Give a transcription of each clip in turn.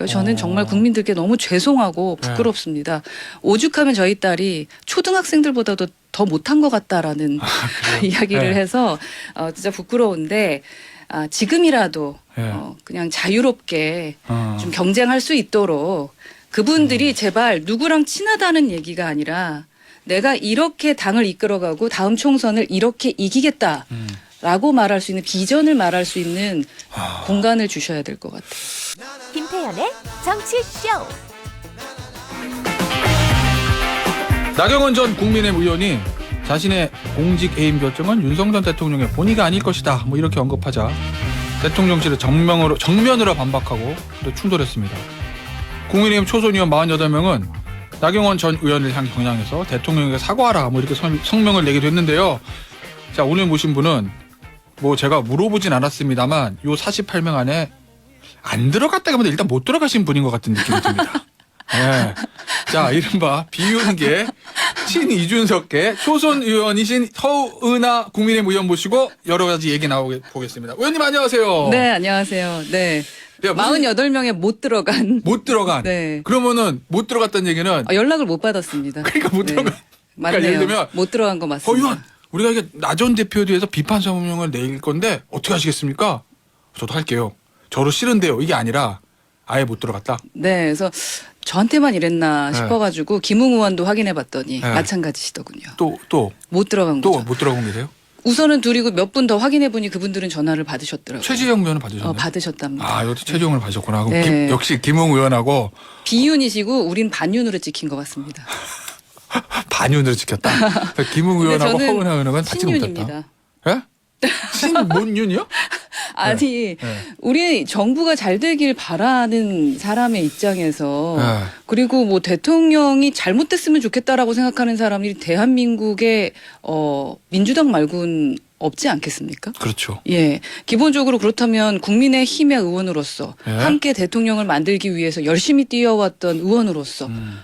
그러니까 저는 어. 정말 국민들께 너무 죄송하고 네. 부끄럽습니다. 오죽하면 저희 딸이 초등학생들보다도 더 못한 것 같다라는 이야기를 네. 해서 어, 진짜 부끄러운데 아, 지금이라도 네. 어, 그냥 자유롭게 어. 좀 경쟁할 수 있도록 음. 그분들이 제발 누구랑 친하다는 얘기가 아니라 내가 이렇게 당을 이끌어가고 다음 총선을 이렇게 이기겠다. 음. 라고 말할 수 있는 비전을 말할 수 있는 아. 공간을 주셔야 될 것 같아요. 김태현의 정치쇼. 나경원 전 국민의힘 의원이 자신의 공직 해임 결정은 윤석열 대통령의 본의가 아닐 것이다. 뭐 이렇게 언급하자 대통령실을 정면으로 정면으로 반박하고 또 충돌했습니다. 국민의힘 초선 의원 48명은 나경원 전 의원을 향 겨냥해서 대통령에게 사과하라 뭐 이렇게 성- 성명을 내기도 했는데요. 자 오늘 모신 분은 뭐 제가 물어보진 않았습니다만 요 48명 안에 안 들어갔다가 하면 일단 못 들어가신 분인 것 같은 느낌이 듭니다. 예. 자, 이른바 비윤계 친이준석계 초선 의원이신 서은아 국민의힘 의원 모시고 여러 가지 얘기 나오겠습니다. 의원님 안녕하세요. 네, 안녕하세요. 네. 야, 무슨 48명에 못 들어간. 못 들어간. 네. 그러면은 못 들어갔다는 얘기는 아, 연락을 못 받았습니다. 그러니까 못 네. 들어간. 맞네요. 예를 들면 못 들어간 거 어, 맞습니다. 의원 우리가 이게 나전 대표에 대해서 비판 성명을 낼 건데 어떻게 하시겠습니까? 저도 할게요. 저로 싫은데요. 이게 아니라 아예 못 들어갔다. 네, 그래서 저한테만 이랬나 네. 싶어가지고 김웅 의원도 확인해봤더니 네. 마찬가지시더군요. 또또또못 들어간 거죠. 못 들어간 계세요? 우선은 둘이고 몇 분 더 확인해보니 그분들은 전화를 받으셨더라고요. 최지영 의원은 받으셨나요? 어, 받으셨답니다. 아, 이것도 최지용을 받으셨구나. 그럼 네. 김- 역시 김웅 의원하고 비윤이시고 우린 반윤으로 찍힌 것 같습니다. 반윤으로 지켰다. 그러니까 김웅 의원하고 저는 허은하 의원은 받지 못했다. 예? 신문윤이요? 아니 네. 우리 정부가 잘 되길 바라는 사람의 입장에서 네. 그리고 뭐 대통령이 잘못됐으면 좋겠다라고 생각하는 사람이 대한민국의 어 민주당 말고는 없지 않겠습니까? 그렇죠. 예. 기본적으로 그렇다면 국민의 힘의 의원으로서 예. 함께 대통령을 만들기 위해서 열심히 뛰어왔던 의원으로서 음,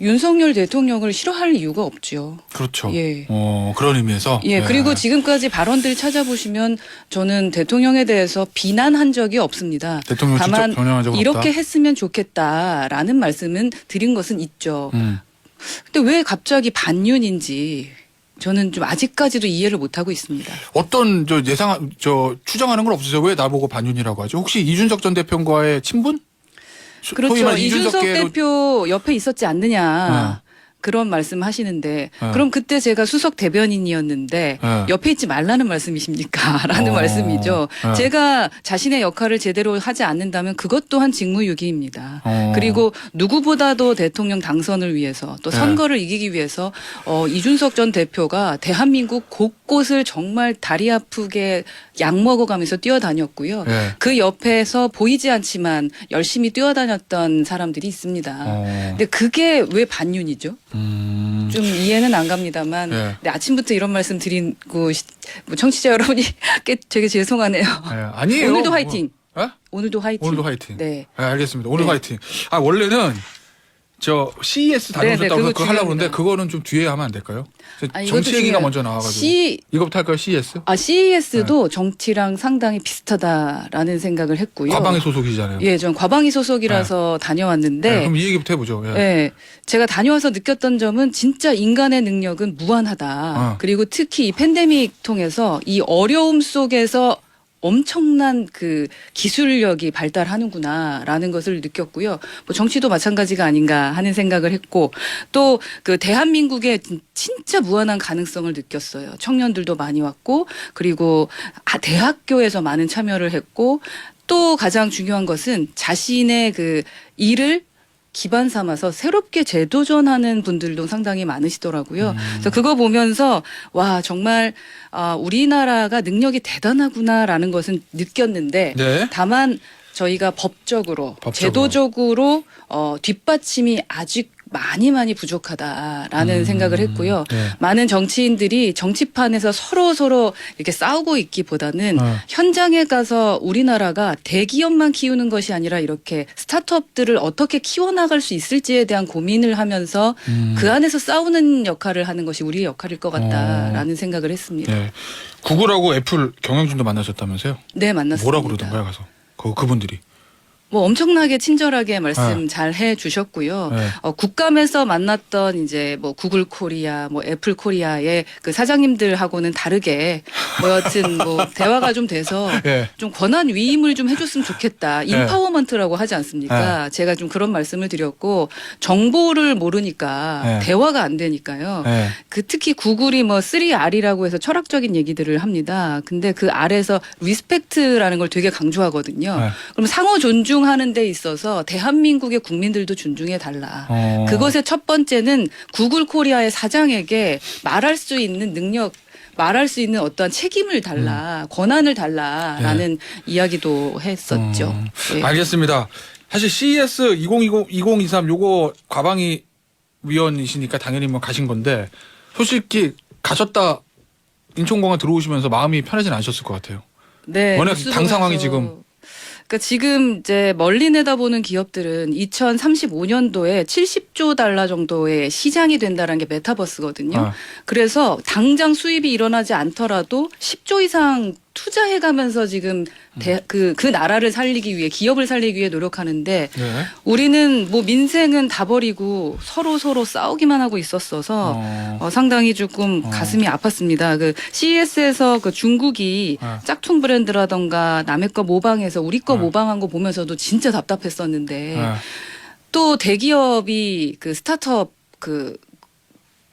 윤석열 대통령을 싫어할 이유가 없죠. 그렇죠. 예. 어, 그런 의미에서. 예, 그리고 지금까지 발언들 찾아보시면 저는 대통령에 대해서 비난한 적이 없습니다. 대통령 다만 이렇게 없다. 했으면 좋겠다라는 말씀은 드린 것은 있죠. 음. 근데 왜 갑자기 반윤인지 저는 좀 아직까지도 이해를 못 하고 있습니다. 어떤 저 예상 저 추정하는 건 없으세요? 왜 나보고 반윤이라고 하죠? 혹시 이준석 전 대표과의 친분? 그렇죠. 이준석 이준석계로- 대표 옆에 있었지 않느냐. 그런 말씀 하시는데 네. 그럼 그때 제가 수석 대변인이었는데 네. 옆에 있지 말라는 말씀이십니까? 라는 어. 말씀이죠. 네. 제가 자신의 역할을 제대로 하지 않는다면 그것 또한 직무유기입니다. 어. 그리고 누구보다도 대통령 당선을 위해서 또 네. 선거를 이기기 위해서 어, 이준석 전 대표가 대한민국 곳곳을 정말 다리 아프게 약 먹어가면서 뛰어다녔고요. 예. 그 옆에서 보이지 않지만 열심히 뛰어다녔던 사람들이 있습니다. 어. 근데 그게 왜 반윤이죠? 음. 좀 이해는 안 갑니다만 네. 근데 아침부터 이런 말씀 드리고 시- 뭐 청취자 여러분이 꽤 되게 죄송하네요. 예, 아니에요. 오늘도 화이팅. 뭐, 예? 오늘도 화이팅. 오늘도 화이팅. 네. 네, 알겠습니다. 오늘 네. 화이팅. 아 원래는 저 CES 네, 네, 다녀오셨다고 그거 그거 하려고 그러는데 중요합니다. 그거는 좀 뒤에 하면 안 될까요? 저 아니, 이것도 정치 얘기가 중요해요. 먼저 나와가지고 C 이거부터 할까요? CES? 아 CES도 정치랑 상당히 비슷하다라는 생각을 했고요. 과방위 소속이잖아요. 예, 전 과방위 소속이라서 다녀왔는데 네, 그럼 이 얘기부터 해보죠. 예. 예. 제가 다녀와서 느꼈던 점은 진짜 인간의 능력은 무한하다. 어. 그리고 특히 이 팬데믹 통해서 이 어려움 속에서 엄청난 그 기술력이 발달하는구나라는 것을 느꼈고요. 뭐 정치도 마찬가지가 아닌가 하는 생각을 했고 또 그 대한민국의 진- 진짜 무한한 가능성을 느꼈어요. 청년들도 많이 왔고 그리고 아, 대학교에서 많은 참여를 했고 또 가장 중요한 것은 자신의 그 일을 기반 삼아서 새롭게 재도전하는 분들도 상당히 많으시더라고요. 그래서 그거 보면서 와 정말 아, 우리나라가 능력이 대단하구나라는 것은 느꼈는데 네. 다만 저희가 법적으로, 법적으로. 제도적으로 어, 뒷받침이 아직 많이 많이 부족하다라는 음, 생각을 했고요. 네. 많은 정치인들이 정치판에서 서로 서로 이렇게 싸우고 있기보다는 어. 현장에 가서 우리나라가 대기업만 키우는 것이 아니라 이렇게 스타트업들을 어떻게 키워나갈 수 있을지에 대한 고민을 하면서 음. 그 안에서 싸우는 역할을 하는 것이 우리의 역할일 것 같다라는 생각을 했습니다. 네. 구글하고 애플 경영진도 만나셨다면서요? 네, 만났습니다. 뭐라 그러던가요 가서 그 그분들이 뭐 엄청나게 친절하게 말씀 잘 해 주셨고요. 네. 어, 국감에서 만났던 이제 뭐 구글 코리아, 뭐 애플 코리아의 그 사장님들하고는 다르게 뭐 여튼 뭐 대화가 좀 돼서 예. 좀 권한 위임을 좀 해줬으면 좋겠다. 네. 인파워먼트라고 하지 않습니까? 제가 좀 그런 말씀을 드렸고 정보를 모르니까 네. 대화가 안 되니까요. 예. 그 특히 구글이 뭐 3R이라고 해서 철학적인 얘기들을 합니다. 근데 그 R에서 리스펙트라는 걸 되게 강조하거든요. 네. 그럼 상호 존중 하는 데 있어서 대한민국의 국민들도 존중해 달라. 어. 그것의 첫 번째는 구글 코리아의 사장에게 말할 수 있는 능력 말할 수 있는 어떠한 책임을 달라, 권한을 달라라는 이야기도 했었죠. 음, 예. 알겠습니다. 사실 CES 2020 2023 요거 과방위 위원이시니까 당연히 뭐 가신 건데 솔직히 가셨다 인천공항 들어오시면서 마음이 편하진 않으셨을 것 같아요. 네. 워낙 당 상황이 지금- 그러니까 지금 이제 멀리 내다보는 기업들은 2035년도에 70조 달러 정도의 시장이 된다는 게 메타버스거든요. 아, 그래서 당장 수입이 일어나지 않더라도 10조 이상 투자해가면서 지금 음. 대, 그, 그 나라를 살리기 위해 기업을 살리기 위해 노력하는데 네. 우리는 뭐 민생은 다 버리고 서로 서로 싸우기만 하고 있었어서 어, 어, 상당히 조금 어. 가슴이 아팠습니다. 그 CES에서 그 중국이 어. 짝퉁 브랜드라던가 남의 거 모방해서 우리 거 어. 모방한 거 보면서도 진짜 답답했었는데 예. 또 대기업이 그 스타트업 그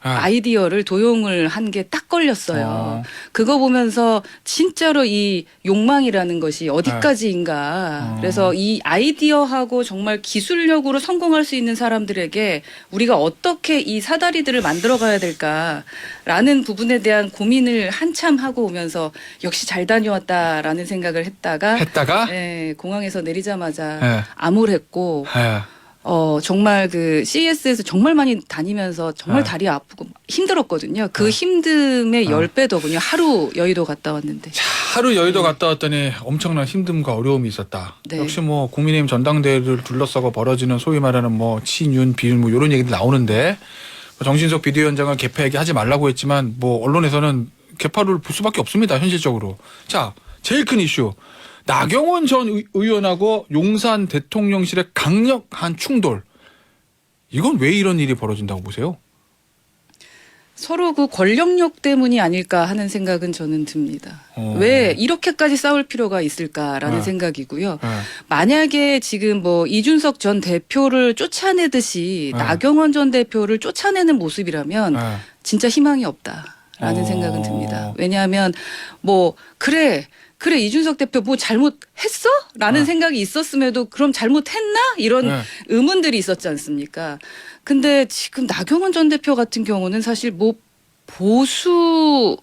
아, 아이디어를 도용을 한 게 딱 걸렸어요. 어. 그거 보면서 진짜로 이 욕망이라는 것이 어디까지인가. 어. 그래서 이 아이디어하고 정말 기술력으로 성공할 수 있는 사람들에게 우리가 어떻게 이 사다리들을 만들어 가야 될까라는 부분에 대한 고민을 한참 하고 오면서 역시 잘 다녀왔다라는 생각을 했다가 했다가 예, 공항에서 내리자마자 예. 암울했고 예. 어, 정말 그 CES에서 정말 많이 다니면서 정말 네. 다리 아프고 힘들었거든요. 그 네. 힘듦의 어. 열 배 더군요. 하루 여의도 갔다 왔는데. 자, 하루 여의도 갔다 왔더니 엄청난 힘듦과 어려움이 있었다. 네. 역시 뭐 국민의힘 전당대회를 둘러싸고 벌어지는 소위 말하는 뭐 친윤 비윤 뭐 이런 얘기들 나오는데 뭐 정신석 비대위원장을 개파 얘기하지 말라고 했지만 뭐 언론에서는 개파를 볼 수밖에 없습니다 현실적으로. 자 제일 큰 이슈 나경원 전 의- 의원하고 용산 대통령실의 강력한 충돌. 이건 왜 이런 일이 벌어진다고 보세요? 서로 그 권력력 때문이 아닐까 하는 생각은 저는 듭니다. 어. 왜 이렇게까지 싸울 필요가 있을까라는 네. 생각이고요. 예. 만약에 지금 뭐 이준석 전 대표를 쫓아내듯이 네. 나경원 전 대표를 쫓아내는 모습이라면 예. 진짜 희망이 없다라는 어. 생각은 듭니다. 왜냐하면 뭐 그래 그래 이준석 대표 뭐 잘못했어? 라는 네. 생각이 있었음에도 그럼 잘못했나? 이런 네. 의문들이 있었지 않습니까? 근데 지금 나경원 전 대표 같은 경우는 사실 뭐 보수의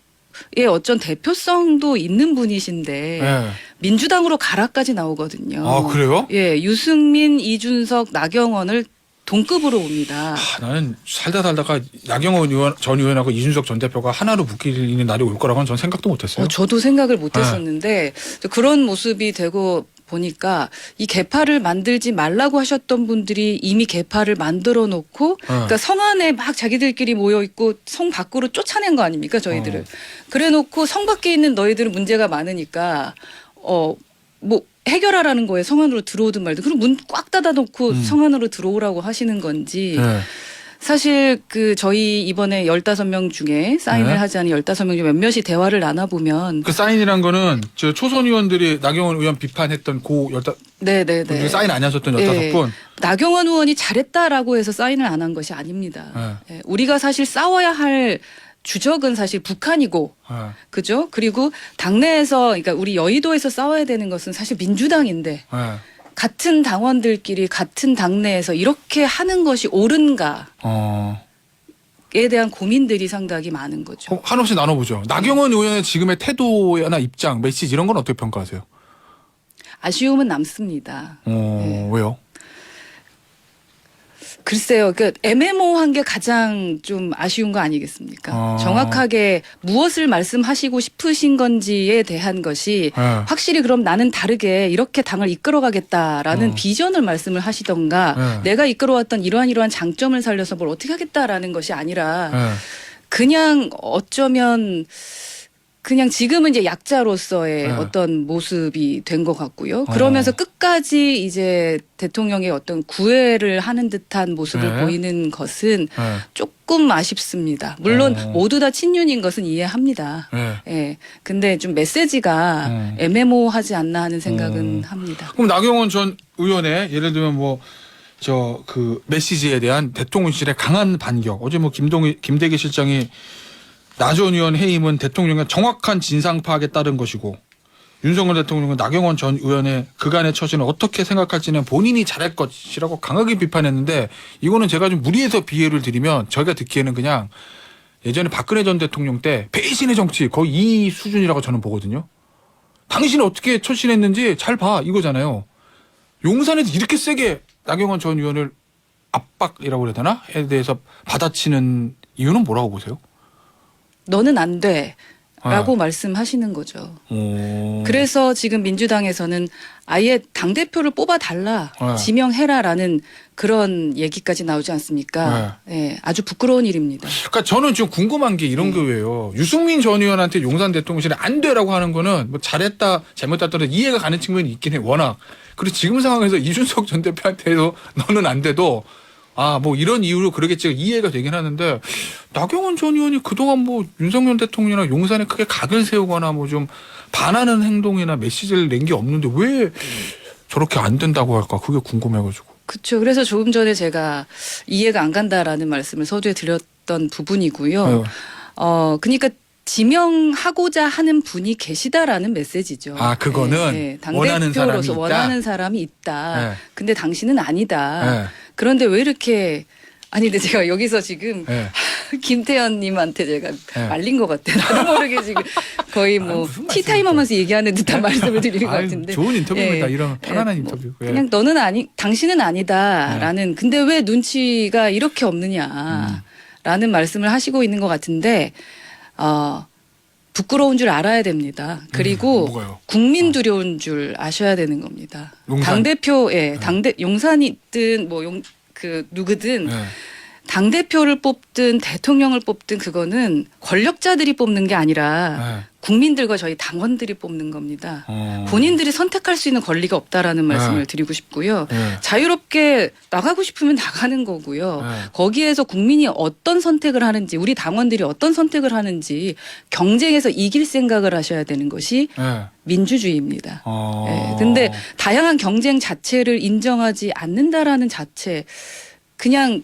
어쩐 대표성도 있는 분이신데 예. 민주당으로 가라까지 나오거든요. 아 그래요? 예, 유승민, 이준석, 나경원을 동급으로 옵니다. 아, 나는 살다 살다가 나경원 의원, 전 의원하고 이준석 전 대표가 하나로 묶이는 날이 올 거라고는 전 생각도 못했어요. 어, 저도 생각을 네. 못했었는데 그런 모습이 되고 보니까 이 개파를 만들지 말라고 하셨던 분들이 이미 개파를 만들어 놓고 그러니까 성 안에 막 자기들끼리 모여 있고 성 밖으로 쫓아낸 거 아닙니까 저희들을 어. 그래 놓고 성 밖에 있는 너희들은 문제가 많으니까 어 뭐 해결하라는 거에 성 안으로 들어오든 말든 그럼 문 꽉 닫아 놓고 음. 성 안으로 들어오라고 하시는 건지 예. 사실 그 저희 이번에 15명 중에 사인을 네. 하지 않은 15명 중에 몇몇이 대화를 나눠 보면 그 사인이란 거는 저 초선 의원들이 나경원 의원 비판했던 고 열다 네, 네, 분 네. 중에 사인 안 하셨던 예. 열다섯 분. 나경원 의원이 잘했다라고 해서 사인을 안 한 것이 아닙니다. 예, 우리가 사실 싸워야 할 주적은 사실 북한이고 예. 그죠? 그리고 당내에서 그러니까 우리 여의도에서 싸워야 되는 것은 사실 민주당인데 예. 같은 당원들끼리 같은 당내에서 이렇게 하는 것이 옳은가에 어. 대한 고민들이 상당히 많은 거죠. 어, 한없이 나눠보죠. 나경원 의원의 지금의 태도나 입장, 메시지 이런 건 어떻게 평가하세요? 아쉬움은 남습니다. 어, 네. 왜요? 글쎄요, 그 애매모호한 게 가장 좀 아쉬운 거 아니겠습니까? 아. 정확하게 무엇을 말씀하시고 싶으신 건지에 대한 것이 예. 확실히 그럼 나는 다르게 이렇게 당을 이끌어가겠다라는 어. 비전을 말씀을 하시던가 네. 내가 이끌어왔던 이러한 이러한 장점을 살려서 뭘 어떻게 하겠다라는 것이 아니라 예. 그냥 어쩌면 그냥 지금은 이제 약자로서의 네. 어떤 모습이 된 것 같고요. 그러면서 어. 끝까지 이제 대통령의 어떤 구애를 하는 듯한 모습을 네. 보이는 것은 예. 조금 아쉽습니다. 물론 어. 모두 다 친윤인 것은 이해합니다. 예. 예. 근데 좀 메시지가 음. 애매모호하지 않나 하는 생각은 음. 합니다. 그럼 나경원 전 의원의 예를 들면 뭐 저 그 메시지에 대한 대통령실의 강한 반격. 어제 뭐 김동 김대기 실장이 나전 의원 해임은 대통령의 정확한 진상 파악에 따른 것이고 윤석열 대통령은 나경원 전 의원의 그간의 처신을 어떻게 생각할지는 본인이 잘할 것이라고 강하게 비판했는데 이거는 제가 좀 무리해서 비유를 드리면 저희가 듣기에는 그냥 예전에 박근혜 전 대통령 때 배신의 정치 거의 이 수준이라고 저는 보거든요. 당신이 어떻게 처신했는지 잘 봐 이거잖아요. 용산에서 이렇게 세게 나경원 전 의원을 압박이라고 그래야 되나? 에 대해서 받아치는 이유는 뭐라고 보세요? 너는 안 돼. 라고 네. 말씀하시는 거죠. 오. 그래서 지금 민주당에서는 아예 당대표를 뽑아달라, 네. 지명해라라는 그런 얘기까지 나오지 않습니까? 예, 아주 부끄러운 일입니다. 그러니까 저는 좀 궁금한 게 이런 네. 거예요. 유승민 전 의원한테 용산 대통령실에 안 되라고 하는 거는 뭐 잘했다 잘못했다 떠나서 이해가 가는 측면이 있긴 해 워낙. 그리고 지금 상황에서 이준석 전 대표한테도 너는 안 돼도 아 뭐 이런 이유로 그러겠지 이해가 되긴 하는데 나경원 전 의원이 그동안 뭐 윤석열 대통령이나 용산에 크게 각을 세우거나 뭐 좀 반하는 행동이나 메시지를 낸 게 없는데 왜 저렇게 안 된다고 할까 그게 궁금해가지고. 그렇죠. 그래서 조금 전에 제가 이해가 안 간다라는 말씀을 서두에 드렸던 부분이고요. 네. 어, 그러니까 지명하고자 하는 분이 계시다라는 메시지죠. 아, 그거는 예, 예. 원하는 사람이 있다? 원하는 사람이 있다. 네. 근데 당신은 아니다. 네. 그런데 왜 이렇게 아니 근데 제가 여기서 지금 네. 김태현님한테 제가 네. 말린 것 같아요. 나도 모르게 지금 거의 아니, 뭐 티타임 하면서 얘기하는 듯한 말씀을 드리는 것 같은데. 좋은 인터뷰입니다. 예. 이런 편안한 예, 뭐 인터뷰. 예. 그냥 너는 아니, 당신은 아니다라는. 근데 왜 눈치가 이렇게 없느냐라는 말씀을 하시고 있는 것 같은데, 어, 부끄러운 줄 알아야 됩니다. 그리고 음, 뭐가요? 국민 두려운 줄 아셔야 되는 겁니다. 용산? 당 대표에 당대 용산이든 뭐 용 그 누구든 네. 당 대표를 뽑든 대통령을 뽑든 그거는 권력자들이 뽑는 게 아니라 네. 국민들과 저희 당원들이 뽑는 겁니다. 어. 본인들이 선택할 수 있는 권리가 없다라는 말씀을 네. 드리고 싶고요. 네. 자유롭게 나가고 싶으면 나가는 거고요. 네. 거기에서 국민이 어떤 선택을 하는지, 우리 당원들이 어떤 선택을 하는지 경쟁에서 이길 생각을 하셔야 되는 것이 네. 민주주의입니다. 어. 예, 근데 다양한 경쟁 자체를 인정하지 않는다라는 자체, 그냥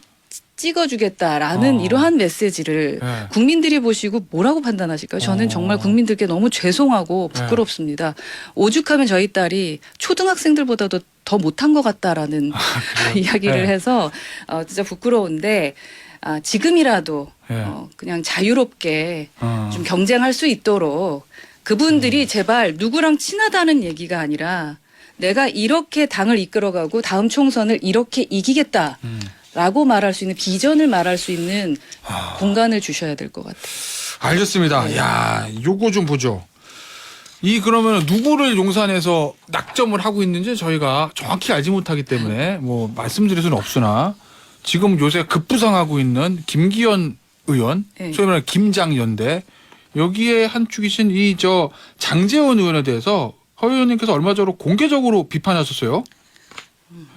찍어주겠다라는 어. 이러한 메시지를 네. 국민들이 보시고 뭐라고 판단하실까요? 저는 어. 정말 국민들께 너무 죄송하고 네. 부끄럽습니다. 오죽하면 저희 딸이 초등학생들보다도 더 못한 것 같다라는 이야기를 네. 해서 어, 진짜 부끄러운데 아, 지금이라도 네. 어, 그냥 자유롭게 어. 좀 경쟁할 수 있도록 그분들이 제발 누구랑 친하다는 얘기가 아니라 내가 이렇게 당을 이끌어가고 다음 총선을 이렇게 이기겠다. 음. 라고 말할 수 있는 비전을 말할 수 있는 아. 공간을 주셔야 될 것 같아요. 알겠습니다. 네. 야, 요거 좀 보죠. 이 그러면 누구를 용산에서 낙점을 하고 있는지 저희가 정확히 알지 못하기 때문에 뭐 말씀드릴 수는 없으나 지금 요새 급부상하고 있는 김기현 의원, 네. 소위 말하는 김장연대 여기에 한 축이신 이 저 장재원 의원에 대해서 허 의원님께서 얼마 전에 공개적으로 비판하셨어요.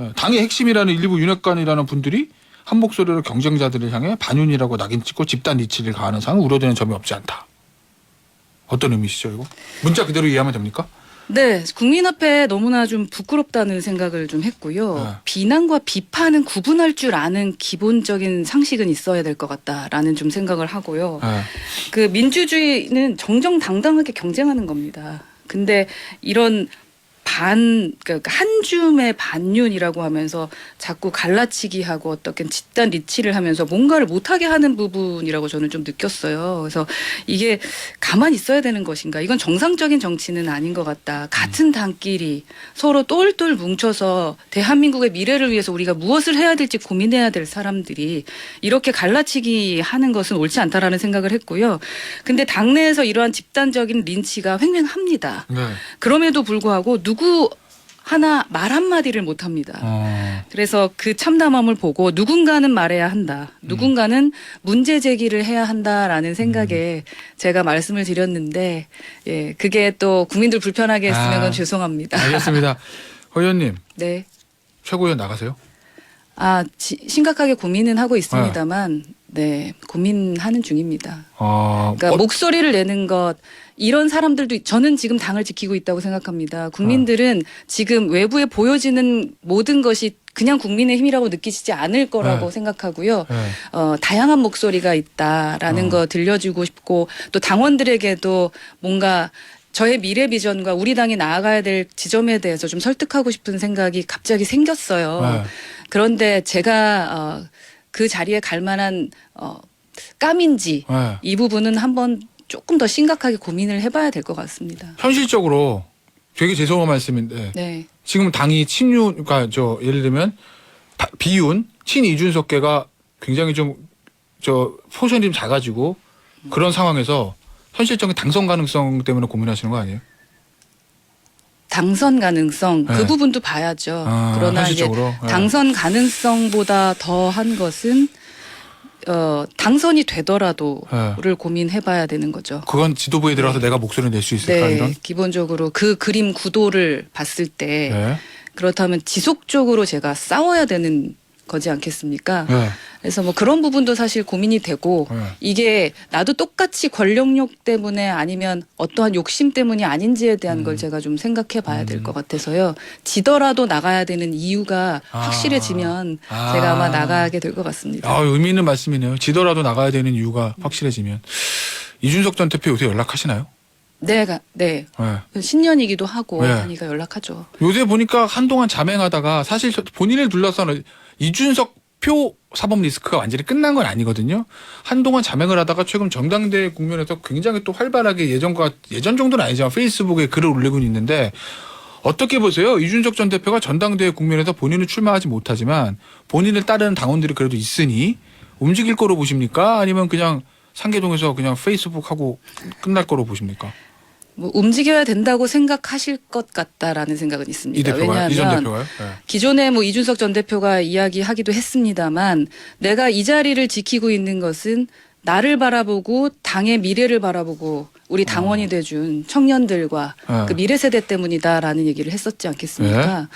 예, 당의 핵심이라는 일부 윤핵관이라는 분들이 한 목소리로 경쟁자들을 향해 반윤이라고 낙인 찍고 집단 이치를 가하는 상은 우려되는 점이 없지 않다. 어떤 의미시죠, 이거? 문자 그대로 이해하면 됩니까? 네, 국민 앞에 너무나 좀 부끄럽다는 생각을 좀 했고요. 네. 비난과 비판은 구분할 줄 아는 기본적인 상식은 있어야 될 것 같다라는 좀 생각을 하고요. 예. 그 민주주의는 정정당당하게 경쟁하는 겁니다. 근데 이런 반, 그러니까 한 줌의 반윤이라고 하면서 자꾸 갈라치기 하고 어떻게 집단 리치를 하면서 뭔가를 못하게 하는 부분이라고 저는 좀 느꼈어요. 그래서 이게 가만히 있어야 되는 것인가. 이건 정상적인 정치는 아닌 것 같다. 같은 당끼리 서로 똘똘 뭉쳐서 대한민국의 미래를 위해서 우리가 무엇을 해야 될지 고민해야 될 사람들이 이렇게 갈라치기 하는 것은 옳지 않다라는 생각을 했고요. 근데 당내에서 이러한 집단적인 린치가 횡행합니다. 네. 그럼에도 불구하고 누구 하나 말 한마디를 못 합니다. 어. 그래서 그 참담함을 보고 누군가는 말해야 한다. 음. 누군가는 문제 제기를 해야 한다라는 생각에 제가 말씀을 드렸는데 예, 그게 또 국민들 불편하게 했으면 아. 그건 죄송합니다. 알겠습니다. 허 의원님 네. 최고위원 나가세요. 아, 지- 심각하게 고민은 하고 있습니다만 네, 고민하는 중입니다. 어, 그러니까 어, 목소리를 내는 것 이런 사람들도 저는 지금 당을 지키고 있다고 생각합니다. 국민들은 지금 외부에 보여지는 모든 것이 그냥 국민의 힘이라고 느끼시지 않을 거라고 네. 생각하고요. 네. 어, 다양한 목소리가 있다라는 어. 거 들려주고 싶고 또 당원들에게도 뭔가 저의 미래 비전과 우리 당이 나아가야 될 지점에 대해서 좀 설득하고 싶은 생각이 갑자기 생겼어요. 네. 그런데 제가 어, 그 자리에 갈 만한 어, 깜인지 네. 이 부분은 한번 조금 더 심각하게 고민을 해봐야 될 것 같습니다. 현실적으로 되게 죄송한 말씀인데 네. 지금 당이 친윤 그러니까 저 예를 들면 바- 비윤 친 이준석계가 굉장히 좀 저 포션이 좀 작아지고 그런 상황에서 현실적인 당선 가능성 때문에 고민하시는 거 아니에요? 당선 가능성 네. 그 부분도 봐야죠. 아, 그러나 이제 현실적으로 네. 당선 가능성보다 더한 것은 어, 당선이 되더라도를 네. 고민해봐야 되는 거죠. 그건 지도부에 들어가서 내가 목소리 를 낼 수 있을까 네, 이런. 기본적으로 그 그림 구도를 봤을 때 네. 그렇다면 지속적으로 제가 싸워야 되는 거지 않겠습니까? 네. 그래서 뭐 그런 부분도 사실 고민이 되고 네. 이게 나도 똑같이 권력욕 때문에 아니면 어떠한 욕심 때문이 아닌지에 대한 음. 걸 제가 좀 생각해 봐야 될 것 같아서요. 지더라도 나가야 되는 이유가 아. 확실해지면 아. 제가 아마 나가게 될 것 같습니다. 아, 의미 있는 말씀이네요. 지더라도 나가야 되는 이유가 확실해지면 이준석 전 대표 요새 연락하시나요? 네, 가- 네. 네. 신년이기도 하고 네. 하니까 연락하죠. 요새 보니까 한동안 자맹하다가 사실 저- 본인을 둘러싸는 이준석 표 사법 리스크가 완전히 끝난 건 아니거든요. 한동안 자맹을 하다가 최근 전당대회 국면에서 굉장히 또 활발하게 예전과 예전 정도는 아니지만 페이스북에 글을 올리고 있는데 어떻게 보세요? 이준석 전 대표가 전당대회 국면에서 본인은 출마하지 못하지만 본인을 따르는 당원들이 그래도 있으니 움직일 거로 보십니까? 아니면 그냥 상계동에서 그냥 페이스북 하고 끝날 거로 보십니까? 뭐 움직여야 된다고 생각하실 것 같다라는 생각은 있습니다. 이 대표가 이전 왜냐하면 대표가요? 네. 기존에 뭐 이준석 전 대표가 이야기하기도 했습니다만 내가 이 자리를 지키고 있는 것은 나를 바라보고 당의 미래를 바라보고 우리 당원이 돼준 청년들과 네. 그 미래 세대 때문이다라는 얘기를 했었지 않겠습니까?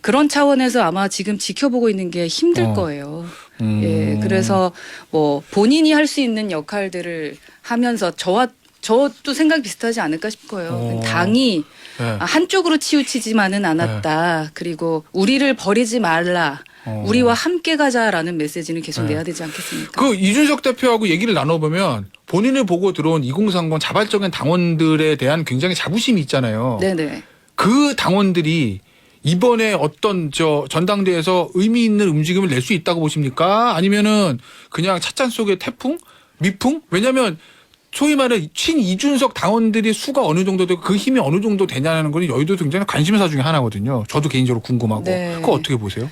그런 차원에서 아마 지금 지켜보고 있는 게 힘들 어. 거예요. 음. 예, 그래서 뭐 본인이 할 수 있는 역할들을 하면서 저와 저도 생각 비슷하지 않을까 싶어요. 어. 당이 네. 아, 한쪽으로 치우치지만은 않았다. 그리고 우리를 버리지 말라. 어. 우리와 함께 가자라는 메시지는 계속 네. 내야 되지 않겠습니까? 그 이준석 대표하고 얘기를 나눠보면 본인을 보고 들어온 2030 자발적인 당원들에 대한 굉장히 자부심이 있잖아요. 네네. 그 당원들이 이번에 어떤 저 전당대회에서 의미 있는 움직임을 낼 수 있다고 보십니까? 아니면은 그냥 찻잔 속의 태풍, 미풍? 왜냐하면 소위 말해 친 이준석 당원들이 수가 어느 정도 되고 그 힘이 어느 정도 되냐는 건 여의도 굉장히 관심사 중에 하나거든요. 저도 개인적으로 궁금하고 네. 그거 어떻게 보세요?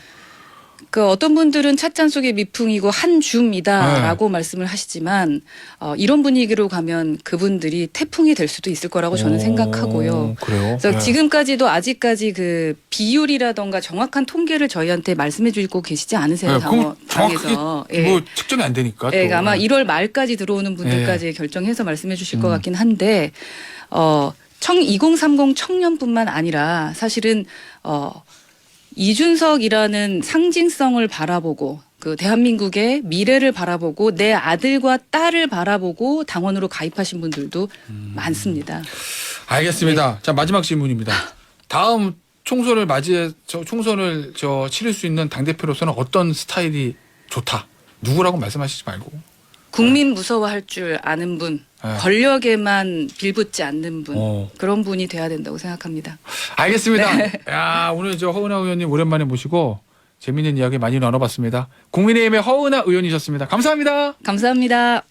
그 어떤 분들은 찻잔 속의 미풍이고 한 네. 줌이다라고 말씀을 하시지만 어, 이런 분위기로 가면 그분들이 태풍이 될 수도 있을 거라고 저는 오, 생각하고요. 그래요. 그래서 네. 지금까지도 아직까지 그 비율이라던가 정확한 통계를 저희한테 말씀해 주고 계시지 않으세요 네, 그럼 당원, 당에서. 예. 뭐 측정이 안 되니까. 예, 또. 아마 1월 말까지 들어오는 분들까지 결정해서 말씀해 주실 것 음. 같긴 한데 어, 청 2030 청년뿐만 아니라 사실은 어 이준석이라는 상징성을 바라보고 그 대한민국의 미래를 바라보고 내 아들과 딸을 바라보고 당원으로 가입하신 분들도 음. 많습니다. 알겠습니다. 네. 자 마지막 질문입니다. 다음 총선을 맞이해 저 총선을 저 치를 수 있는 당 대표로서는 어떤 스타일이 좋다. 누구라고 말씀하시지 말고. 국민 무서워할 줄 아는 분, 네. 권력에만 빌붙지 않는 분, 어. 그런 분이 돼야 된다고 생각합니다. 알겠습니다. 네. 야 오늘 저 허은하 의원님 오랜만에 모시고 재밌는 이야기 많이 나눠봤습니다. 국민의힘의 허은하 의원이셨습니다. 감사합니다. 감사합니다.